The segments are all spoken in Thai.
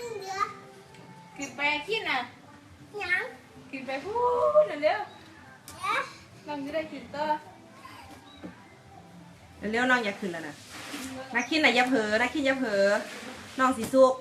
นึ่งเดือขึ้นไปขึ้นน่ะยังขึ้นไปพูดเร็วเอ๊ะๆน้องจะได้ขึ้นต่อเร็วๆน้องอย่าขึ้นแล้วนะนักขินน่ะอย่าเผลอนักขินอย่าเผลอน้องสีสุก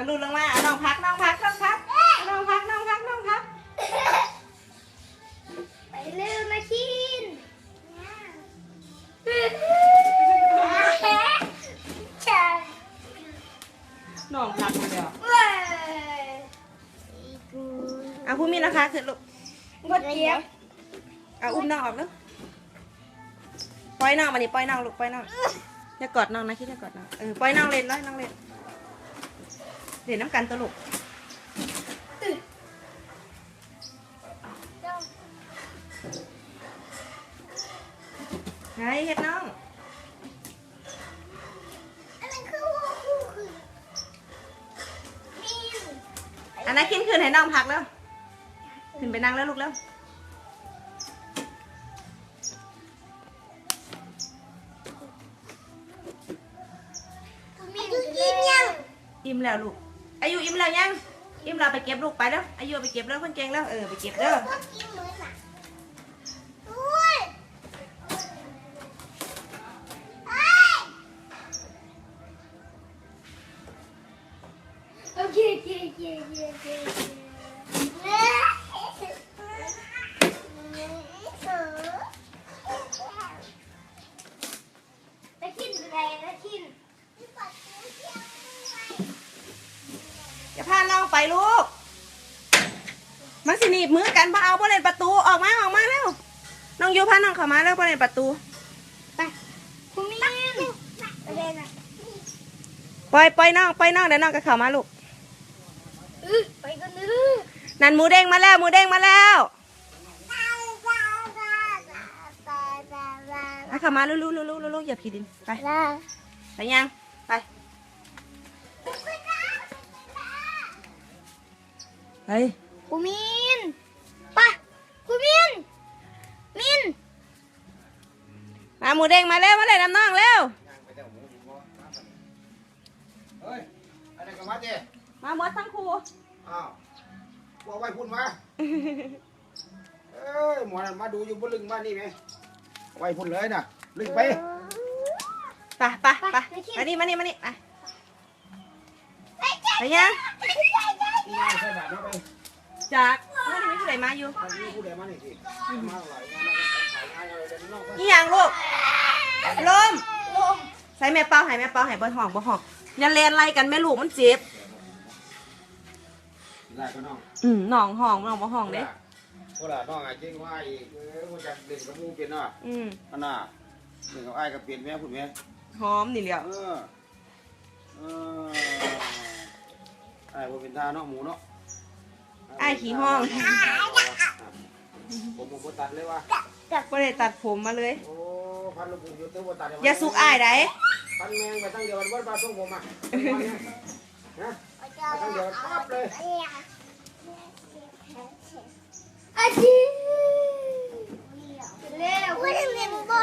ะลุนลงมาอะน้องพักน้องพักน้องพักน้องพักน้องพักน้องพัก ไปเร็วมาคินฉันน้องพักเดียวว้ายเอาผู้มินนะคะขึ้นลูกหมดเกียบเอาอุ้มน้องออกแล้วปล่อยน้องมานี่ปล่อยน้องลูกปล่อยน้องอย่ากอดน้องนะคิดอย่ากอดน้องเออปล่อยน้องเล่นเลยน้องเล่น เล่นน้ำกันตวลกไงเฮ็ดน้องอันนั้นคือหัวคู่คือมีมอันนั้นขึ้นขึ้นให้น้องพักแล้วขึ้นไปนั่งแล้วลูกแล้วมีดูยิ้มยังอิ่มแล้วลูก อายุอิ่มแล้วยัง อิ่มเราไปเก็บลูกไปแล้วอายุไปเก็บแล้วคนเก่งแล้วเออไปเก็บเด้อก็กินเหมือนน่ะอุ้ยเอ้ยโอเคโอเคโอเคโอเคโอเคเอ้ยตะคินอะไรตะคิน อย่าพาน้องไป ลูกมันสิหนีบมือกันบ่เอาบ่เล่นประตูออกมาออกมาแล้วน้องยูพาน้องเข้ามาแล้วบ่เล่นประตูไปคุณมินประเด็นอะปล่อยปล่อยน้องปล่อยน้องเดี๋ยวน้องก็เข้ามาลูกอื้อไปกันเลยนั่นหมูเด้งมาแล้วหมูเด้งมาแล้วไปเข้ามาลูกลูกลูกลูกลูกอย่าผีดินไปไปยัง ไปเฮ้ยกูมินไปกูมิน มิน มาหมูเด้งมาแล้วมาเลยน้ำน้องเร็ว เฮ้ยอะไรกันมาเจ้มาหมดทั้งครูอ้าวว่าไว้พุ่นมาเอ้ยหมอนั่นมาดูอยู่บนลึงบ้านนี่ไหมไว้พุ่นเลยน่ะ ลึงไป ไปไปไปมานี่มานี่มานี่ไปไปยัง นี่ง่ายใช่บาทเนาะไปจากไม่ได้มีผู้ใดมาอยู่เอานี่ผู้ใดมานี่สิมาหลายงานขายง่ายเลยเดี๋ยวน้องไปนี่ยังลูกลมใส่แม่เป้าให้แม่เป้าให้บ่ห้องบ่ห้องอย่าเล่นไล่กันแม่ลูกมันเจ็บ ได้ก็น้องอืมน้องห้องน้องบ่ห้องเด้พวกเราน้องอาจริงว่าอีกเออมันจะเด่นกับมูเป็นเนาะอืมอันน่ะเด่นกับไอ้ายกับเปลี่ยนแม่พุ่นแม่หอมนี่แหล้วเออเออไอ้ายบ่เป็นตาเนาะหมูเนาะไอ้ายขี้ห้อง ผมผมบ่ตัดเลยว่ะบ่ได้ตัดผมมาเลย โอ้พันลูกผมอยู่เตัวบ่ตัดให้มันอย่าสุกอ้ายได้พันแมงไปตั้งเดียวกันวัดปลาส่งผมอะนะตั้งเดียวกันปั๊บเลยอาชีเร็วพูดเรื่องบอ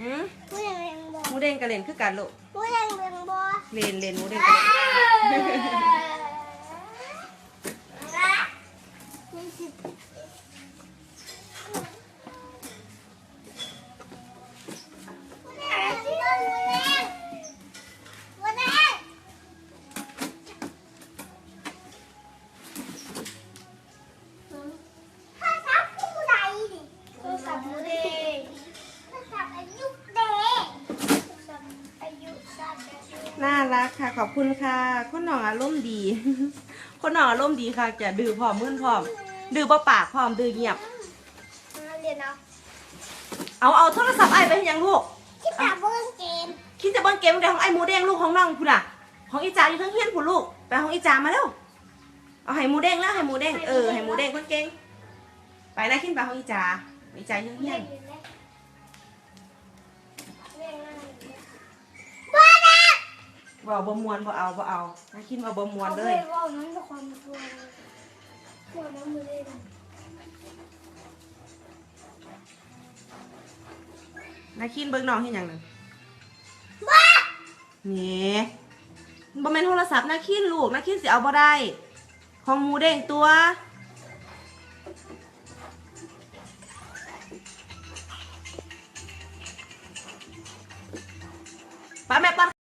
หืมพูดเรื่องบอหมูเด้งก็เล่นคือกันลูกพูดเรื่องบอเล่นเล่นหมูเด้งก็เล่น ค่ะขอบคุณค่ะ คนน้องอารมณ์ดี คนน้องอารมณ์ดีค่ะ จะดื้อพร้อมมึนพร้อม ดื้อบ่ปากพร้อมดื้อเงียบ เรียนเอาเอาเอาเอาโทรศัพท์ไอ้ไปให้ยังลูกที่ตาเบิ้งเกมคิดจะเบิ้งเกมเดี๋ยวของไอ้หมูแดงลูกของน้องคุณอะ ของอีจ่าอยู่ทั้งเฮียนผู้ลูกไปของอีจ่ามาเร็วเอาให้หมูแดงแล้วให้หมูแดงเออให้หมูแดงคนเก่งไปนะขึ้นไปของอีจ่าอีจ่าอยู่ทั้งเฮียนบ้ เอาบ่มวนบ่เอาบ่เอานะคิดว่าบ่มวนเลย ว่านั้นเป็นความกลัวกลัวน้ำมือเล่นนาคินเบิ่งน้องเฮ็ดหยังนั่นบ้านี่บ่แม่นโทรศัพท์นาคินลูกนาคินสิเอาบ่ได้ ของหมูเด้งตัว ป้าแม่ป้า